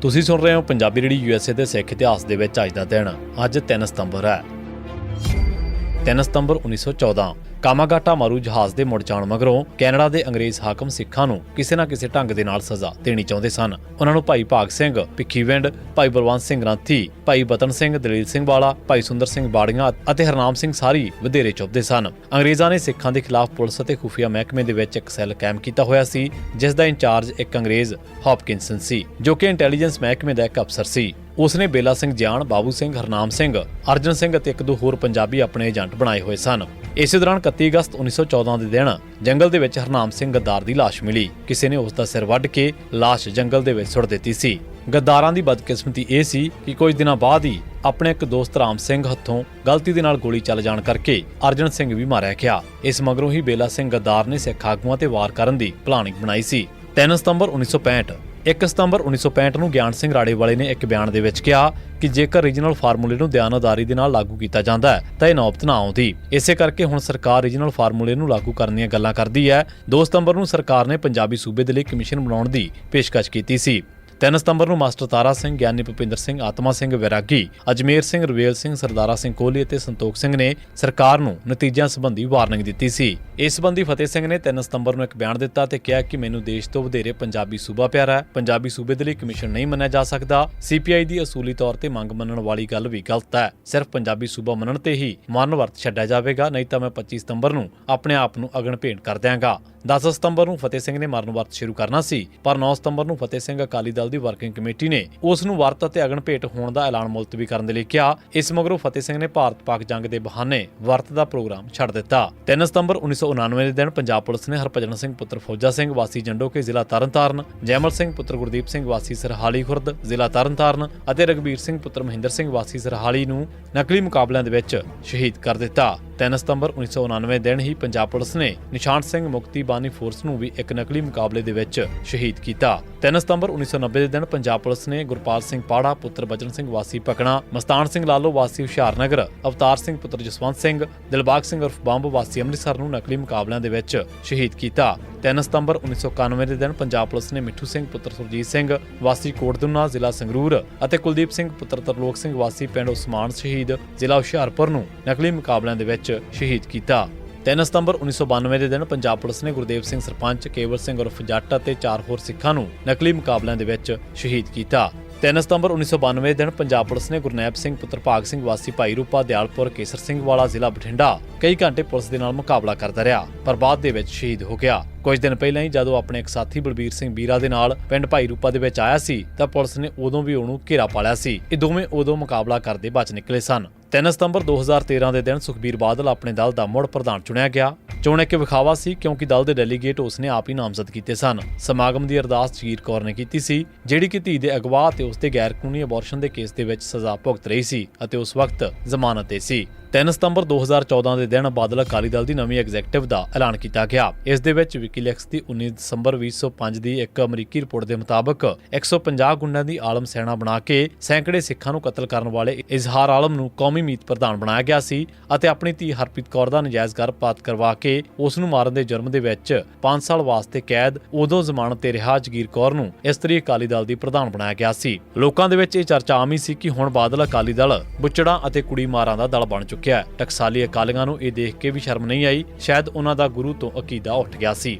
ਤੁਸੀਂ ਸੁਣ ਰਹੇ ਹੋ ਪੰਜਾਬੀ ਰੇਡੀ ਯੂਐਸਏ ਦੇ ਸਿੱਖ ਇਤਿਹਾਸ ਦੇ ਵਿੱਚ ਅੱਜ ਦਾ ਦਿਨ। ਅੱਜ 3 ਸਤੰਬਰ ਹੈ। 3 ਸਤੰਬਰ 1914 ਕਾਮਾਗਾਟਾ ਮਾਰੂ ਜਹਾਜ਼ ਦੇ ਮੁੜ ਜਾਣ ਮਗਰੋਂ ਕੈਨੇਡਾ ਦੇ ਅੰਗਰੇਜ਼ ਹਾਕਮ ਸਿੱਖਾਂ ਨੂੰ ਕਿਸੇ ਨਾ ਕਿਸੇ ਢੰਗ ਦੇ ਨਾਲ ਸਜ਼ਾ ਦੇਣੀ ਚਾਹੁੰਦੇ ਸਨ। ਉਹਨਾਂ ਨੂੰ ਭਾਈ ਭਾਗ ਸਿੰਘ ਭਿੱਖੀਵਿੰਡ ਭਾਈ ਬਲਵੰਤ ਸਿੰਘ ਗ੍ਰੰਥੀ ਭਾਈ ਬਤਨ ਸਿੰਘ ਦਲੀਲ ਸਿੰਘ ਵਾਲਾ, ਭਾਈ ਸੁੰਦਰ ਸਿੰਘ ਬਾੜੀਆਂ ਅਤੇ ਹਰਨਾਮ ਸਿੰਘ ਸਾਰੀ ਵਧੇਰੇ ਚੁੱਭਦੇ ਸਨ। ਅੰਗਰੇਜ਼ਾਂ ਨੇ ਸਿੱਖਾਂ ਦੇ ਖਿਲਾਫ ਪੁਲਿਸ ਅਤੇ ਖੁਫੀਆ ਮਹਿਕਮੇ ਦੇ ਵਿੱਚ ਇੱਕ ਸੈੱਲ ਕਾਇਮ ਕੀਤਾ ਹੋਇਆ ਸੀ, ਜਿਸ ਦਾ ਇੰਚਾਰਜ ਇੱਕ ਅੰਗਰੇਜ਼, ਹੌਪਕਿੰਸਨ ਸੀ, ਜੋ ਕਿ ਇੰਟੈਲੀਜੈਂਸ ਮਹਿਕਮੇ ਦਾ ਇੱਕ ਅਫਸਰ ਸੀ। ਉਸਨੇ ਬੇਲਾ ਸਿੰਘ ਜਾਨ, ਬਾਬੂ ਸਿੰਘ ਹਰਨਾਮ ਸਿੰਘ, ਅਰਜਨ ਸਿੰਘ ਅਤੇ ਇੱਕ ਦੋ ਹੋਰ ਪੰਜਾਬੀ ਆਪਣੇ ਏਜੰਟ ਬਣਾਏ ਹੋਏ ਸਨ। ਇਸੇ ਦੌਰਾਨ 31 ਅਗਸਤ 1914 ਦੇ ਦਿਨ ਜੰਗਲ ਦੇ ਵਿੱਚ ਹਰਨਾਮ ਸਿੰਘ ਗੱਦਾਰ ਦੀ ਲਾਸ਼ ਮਿਲੀ। ਕਿਸੇ ਨੇ ਉਸ ਦਾ ਸਿਰ ਵੱਢ ਕੇ ਲਾਸ਼ ਜੰਗਲ ਦੇ ਵਿੱਚ ਸੁੱਟ ਦਿੱਤੀ ਸੀ। ਗੱਦਾਰਾਂ ਦੀ ਬਦਕਿਸਮਤੀ ਇਹ ਸੀ ਕਿ ਕੁਝ ਦਿਨਾਂ ਬਾਅਦ ਹੀ ਆਪਣੇ ਇੱਕ ਦੋਸਤ ਰਾਮ ਸਿੰਘ ਹੱਥੋਂ ਗਲਤੀ ਦੇ ਨਾਲ ਗੋਲੀ ਚੱਲ ਜਾਣ ਕਰਕੇ ਅਰਜਨ ਸਿੰਘ ਵੀ ਮਾਰਿਆ ਗਿਆ। ਇਸ ਮਗਰੋਂ ਹੀ ਬੇਲਾ ਸਿੰਘ ਗੱਦਾਰ ਨੇ ਸਿੱਖ ਆਗੂਆਂ ਤੇ ਵਾਰ ਕਰਨ ਦੀ ਪਲਾਨਿੰਗ ਬਣਾਈ ਸੀ। 3 ਸਤੰਬਰ 1965 1 ਸਤੰਬਰ 1965 ਨੂੰ ਗਿਆਨ ਸਿੰਘ ਰਾੜੇਵਾਲੇ ਨੇ ਇੱਕ ਬਿਆਨ ਦੇ ਵਿੱਚ ਕਿਹਾ ਕਿ ਜੇਕਰ ਰੀਜਨਲ ਫਾਰਮੂਲੇ ਨੂੰ ਦਿਆਨਦਾਰੀ ਦੇ ਨਾਲ ਲਾਗੂ ਕੀਤਾ ਜਾਂਦਾ ਹੈ, ਤਾਂ ਇਹ ਨੌਬਤ ਨਾ ਆਉਂਦੀ। ਇਸੇ ਕਰਕੇ ਹੁਣ ਸਰਕਾਰ ਰੀਜਨਲ ਫਾਰਮੂਲੇ ਨੂੰ ਲਾਗੂ ਕਰਨ ਦੀਆਂ ਗੱਲਾਂ ਕਰਦੀ ਹੈ। 2 ਸਤੰਬਰ ਨੂੰ ਸਰਕਾਰ ਨੇ ਪੰਜਾਬੀ ਸੂਬੇ ਦੇ ਲਈ ਕਮਿਸ਼ਨ ਬਣਾਉਣ ਦੀ ਪੇਸ਼ਕਸ਼ ਕੀਤੀ ਸੀ। 3 ਸਤੰਬਰ ਨੂੰ ਮਾਸਟਰ ਤਾਰਾ ਸਿੰਘ ਗਿਆਨੀ ਭੁਪਿੰਦਰ ਸਿੰਘ, ਆਤਮਾ ਸਿੰਘ ਵਿਰਾਗੀ, ਅਜਮੇਰ ਸਿੰਘ, ਰਵੇਲ ਸਿੰਘ, ਸਰਦਾਰਾ ਸਿੰਘ ਕੋਹਲੀ ਅਤੇ ਸੰਤੋਖ ਸਿੰਘ ਨੇ ਸਰਕਾਰ ਨੂੰ ਨਤੀਜਿਆਂ ਸੰਬੰਧੀ ਵਾਰਨਿੰਗ ਦਿੱਤੀ ਸੀ। ਇਸ ਸੰਬੰਧੀ ਫਤਿਹ ਸਿੰਘ ਨੇ 3 ਸਤੰਬਰ ਨੂੰ ਇੱਕ ਬਿਆਨ ਦਿੱਤਾ ਤੇ ਕਿਹਾ ਕਿ ਮੈਨੂੰ ਦੇਸ਼ ਤੋਂ ਵਧੇਰੇ ਪੰਜਾਬੀ ਸੂਬਾ ਪਿਆਰਾ ਹੈ। ਪੰਜਾਬੀ ਸੂਬੇ ਦੇ ਲਈ ਕਮਿਸ਼ਨ ਨਹੀਂ ਮੰਨਿਆ ਜਾ ਸਕਦਾ। ਸੀਪੀਆਈ ਦੀ ਅਸੂਲੀ ਤੌਰ ਤੇ ਮੰਗ ਮੰਨਣ ਵਾਲੀ ਗੱਲ ਵੀ ਗਲਤ ਹੈ। ਸਿਰਫ ਪੰਜਾਬੀ ਸੂਬਾ ਮੰਨਣ ਤੇ ਹੀ ਮਰਨ ਵਰਤ ਛੱਡਿਆ ਜਾਵੇਗਾ, ਨਹੀਂ ਤਾਂ ਮੈਂ 25 ਸਤੰਬਰ ਨੂੰ ਆਪਣੇ ਆਪ ਨੂੰ ਅਗਨ ਭੇਂਟ ਕਰ ਦਿਆਂਗਾ। 10 ਸਤੰਬਰ ਨੂੰ ਫਤਿਹ ਸਿੰਘ ਨੇ ਮਰਨ ਵਰਤ ਸ਼ੁਰੂ ਕਰਨਾ ਸੀ, ਪਰ 9 ਸਤੰਬਰ ਨੂੰ ਫਤਿਹ ਸਿੰਘ ਅਕਾਲੀ ਦਲ ਦੀ ਵਰਕਿੰਗ ਕਮੇਟੀ ਨੇ ਉਸ ਨੂੰ ਵਰਤ ਅਤੇ ਅਗਨ ਭੇਟ ਹੋਣ ਦਾ ਐਲਾਨ ਮੁਲਤਵੀ ਕਰਨ ਦੇ ਲਈ ਕਿਹਾ। ਇਸ ਮਗਰੋਂ ਫਤਿਹ ਸਿੰਘ ਨੇ ਭਾਰਤ ਪਾਕ ਜੰਗ ਦੇ ਬਹਾਨੇ ਵਰਤ ਦਾ ਪ੍ਰੋਗਰਾਮ ਛੱਡ ਦਿੱਤਾ। 3 ਸਤੰਬਰ 1999 ਦੇ ਦਿਨ ਪੰਜਾਬ ਪੁਲਿਸ ਨੇ ਹਰਭਜਨ ਸਿੰਘ ਪੁੱਤਰ ਫੌਜਾ ਸਿੰਘ, ਵਾਸੀ ਜੰਡੋਕੇ ਜ਼ਿਲ੍ਹਾ ਤਰਨਤਾਰਨ, ਜੈਮਲ ਸਿੰਘ ਪੁੱਤਰ ਗੁਰਦੀਪ ਸਿੰਘ, ਵਾਸੀ ਸਰਹਾਲੀ ਖੁਰਦ ਜ਼ਿਲ੍ਹਾ ਤਰਨਤਾਰਨ ਅਤੇ ਰਗਵੀਰ ਸਿੰਘ ਪੁੱਤਰ ਮਹਿੰਦਰ ਸਿੰਘ, ਵਾਸੀ ਸਰਹਾਲੀ ਨੂੰ ਨਕਲੀ ਮੁਕਾਬਲਿਆਂ ਦੇ ਵਿੱਚ ਸ਼ਹੀਦ ਕਰ ਦਿੱਤਾ। 3 ਸਤੰਬਰ 1999 ਦਿਨ ਹੀ ਪੰਜਾਬ ਪੁਲਿਸ ਨੇ ਨਿਸ਼ਾਨ ਸਿੰਘ ਮੁਕਤੀ ਬਾਨੀ ਫੋਰਸ ਨੂੰ ਵੀ ਇੱਕ ਨਕਲੀ ਮੁਕਾਬਲੇ ਦੇ ਵਿੱਚ ਸ਼ਹੀਦ ਕੀਤਾ। 3 ਸਤੰਬਰ 1990 ਦੇ ਦਿਨ ਪੰਜਾਬ ਪੁਲਿਸ ਨੇ ਗੁਰਪਾਲ ਸਿੰਘ ਪਾੜਾ, ਪੁੱਤਰ ਬਚਨ ਸਿੰਘ ਵਾਸੀ ਪਕਣਾ, ਮਸਤਾਨ ਸਿੰਘ ਲਾਲੋ ਵਾਸੀ ਹੁਸ਼ਿਆਰਨਗਰ, ਅਵਤਾਰ ਸਿੰਘ ਪੁੱਤਰ ਜਸਵੰਤ ਸਿੰਘ, ਦਿਲਬਾਗ ਸਿੰਘ ਉਰਫ ਬੰਬ ਵਾਸੀ ਅੰਮ੍ਰਿਤਸਰ ਨੂੰ ਨਕਲੀ ਮੁਕਾਬਲਿਆਂ ਦੇ ਵਿੱਚ ਸ਼ਹੀਦ ਕੀਤਾ। 3 ਸਤੰਬਰ 1991 ਦੇ ਦਿਨ ਪੰਜਾਬ ਪੁਲਿਸ ਨੇ ਮਿੱਠੂ ਸਿੰਘ ਪੁੱਤਰ ਸੁਰਜੀਤ ਸਿੰਘ, ਵਾਸੀ ਕੋਟਦੁਨਾ ਜ਼ਿਲ੍ਹਾ ਸੰਗਰੂਰ ਅਤੇ ਕੁਲਦੀਪ ਸਿੰਘ ਪੁੱਤਰ ਤਰਲੋਕ ਸਿੰਘ ਵਾਸੀ ਪਿੰਡ ਉਸਮਾਨ ਸ਼ਹੀਦ ਜ਼ਿਲ੍ਹਾ ਹੁਸ਼ਿਆਰਪੁਰ ਨੂੰ ਨਕਲੀ ਮੁਕਾਬਲਿਆਂ ਦੇ ਵਿੱਚ ਸ਼ਹੀਦ ਕੀਤਾ। 3 ਸਤੰਬਰ 1992 ਦੇ ਦਿਨ ਪੰਜਾਬ ਪੁਲਿਸ ਨੇ ਗੁਰਦੇਵ ਸਿੰਘ ਸਰਪੰਚ, ਕੇਵਲ ਸਿੰਘ ਉਰਫ ਜੱਟ ਅਤੇ ਚਾਰ ਹੋਰ ਸਿੱਖਾਂ ਨੂੰ ਨਕਲੀ ਮੁਕਾਬਲਿਆਂ ਦੇ ਵਿੱਚ ਸ਼ਹੀਦ ਕੀਤਾ। 3 ਸਤੰਬਰ 1992 ਦੇ ਦਿਨ ਪੰਜਾਬ ਪੁਲਿਸ ਨੇ ਗੁਰਨੈਬ ਸਿੰਘ, ਪੁੱਤਰ ਭਾਗ ਸਿੰਘ, ਵਾਸੀ ਭਾਈ ਰੂਪਾ, ਦਿਆਲਪੁਰ, ਕੇਸਰ ਸਿੰਘ ਵਾਲਾ ਜ਼ਿਲ੍ਹਾ ਬਠਿੰਡਾ ਕਈ ਘੰਟੇ ਪੁਲਿਸ ਦੇ ਨਾਲ ਮੁਕਾਬਲਾ ਕਰਦਾ ਰਿਹਾ, ਪਰ ਬਾਅਦ ਦੇ ਵਿੱਚ ਸ਼ਹੀਦ ਹੋ ਗਿਆ। ਕੁਝ ਦਿਨ ਪਹਿਲਾਂ ਹੀ ਜਦੋਂ ਆਪਣੇ ਇੱਕ ਸਾਥੀ ਬਲਬੀਰ ਸਿੰਘ ਬੀਰਾ ਦੇ ਨਾਲ ਪਿੰਡ ਭਾਈ ਰੂਪਾ ਦੇ ਵਿੱਚ ਆਇਆ ਸੀ, ਤਾਂ ਪੁਲਿਸ ਨੇ ਉਦੋਂ ਵੀ ਉਹਨੂੰ ਘੇਰਾ ਪਾ ਲਿਆ ਸੀ। ਇਹ ਦੋਵੇਂ ਉਦੋਂ ਮੁਕਾਬਲਾ ਕਰਦੇ ਬਚ ਨਿਕਲੇ ਸਨ। 3 ਸਤੰਬਰ 2013 ਦੇ ਦਿਨ ਸੁਖਬੀਰ ਬਾਦਲ ਆਪਣੇ ਦਲ ਦਾ ਮੁੜ ਪ੍ਰਧਾਨ ਚੁਣਿਆ ਗਿਆ। ਚੋਣ ਇੱਕ ਵਿਖਾਵਾ ਸੀ, ਕਿਉਂਕਿ ਦਲ ਦੇ ਡੈਲੀਗੇਟ ਉਸਨੇ ਆਪ ਹੀ ਨਾਮਜ਼ਦ ਕੀਤੇ ਸਨ। ਸਮਾਗਮ ਦੀ ਅਰਦਾਸ ਜਗੀਰ ਕੌਰ ਨੇ ਕੀਤੀ ਸੀ, ਜਿਹੜੀ ਕਿ ਧੀ ਦੇ ਅਗਵਾ ਤੇ ਉਸਦੇ ਗੈਰ ਕਾਨੂੰਨੀ ਅਬੋਰਸ਼ਨ ਦੇ ਕੇਸ ਦੇ ਵਿੱਚ ਸਜ਼ਾ ਭੁਗਤ ਰਹੀ ਸੀ ਅਤੇ ਉਸ ਵਕਤ ਜ਼ਮਾਨਤ ਤੇ ਸੀ। 3 ਸਤੰਬਰ 2014 ਦੇ ਦਿਨ ਬਾਦਲ ਅਕਾਲੀ ਦਲ ਦੀ ਨਵੀਂ ਐਗਜ਼ੈਕਟਿਵ ਦਾ ਐਲਾਨ ਕੀਤਾ ਗਿਆ। ਇਸ ਦੇ ਵਿੱਚ ਵਿਕੀਲੀਕਸ ਦੀ 19 ਦਸੰਬਰ 2005 ਦੀ ਇੱਕ ਅਮਰੀਕੀ ਰਿਪੋਰਟ ਦੇ ਮੁਤਾਬਕ 150 ਗੁੰਡਾਂ ਦੀ ਆਲਮ ਸੈਨਾ ਬਣਾ ਕੇ ਸੈਂਕੜੇ ਸਿੱਖਾਂ ਨੂੰ ਕਤਲ ਕਰਨ ਵਾਲੇ ਇਜ਼ਹਾਰ ਆਲਮ ਨੂੰ ਕੌਮੀ ਮੀਤ ਪ੍ਰਧਾਨ ਬਣਾਇਆ ਗਿਆ ਸੀ ਅਤੇ ਆਪਣੀ ਧੀ ਹਰਪ੍ਰੀਤ ਕੌਰ ਦਾ ਨਜਾਇਜ਼ ਗਰਭਪਾਤ ਕਰਵਾ ਕੇ ਉਸ ਨੂੰ ਮਾਰਨ ਦੇ ਜੁਰਮ ਦੇ ਵਿੱਚ 5 ਸਾਲ ਵਾਸਤੇ ਕੈਦ ਉਦੋਂ ਜ਼ਮਾਨਤ ਤੇ ਰਿਹਾ ਜਗੀਰ ਕੌਰ ਨੂੰ ਇਸਤਰੀ ਅਕਾਲੀ ਦਲ ਦੀ ਪ੍ਰਧਾਨ ਬਣਾਇਆ ਗਿਆ ਸੀ। ਲੋਕਾਂ ਦੇ ਵਿੱਚ ਇਹ ਚਰਚਾ ਆਮ ਹੀ ਸੀ ਕਿ ਹੁਣ ਬਾਦਲ ਅਕਾਲੀ ਦਲ ਬੁੱਚੜਾਂ ਅਤੇ ਕੁੜੀ ਮਾਰਾਂ ਦਾ ਦਲ ਬਣ ਚੁੱਕਿਆ ਹੈ। ਟਕਸਾਲੀ ਅਕਾਲੀਆਂ ਨੂੰ ਇਹ ਦੇਖ ਕੇ ਵੀ ਸ਼ਰਮ ਨਹੀਂ ਆਈ। ਸ਼ਾਇਦ ਉਹਨਾਂ ਦਾ ਗੁਰੂ ਤੋਂ ਅਕੀਦਾ ਉੱਠ ਗਿਆ ਸੀ।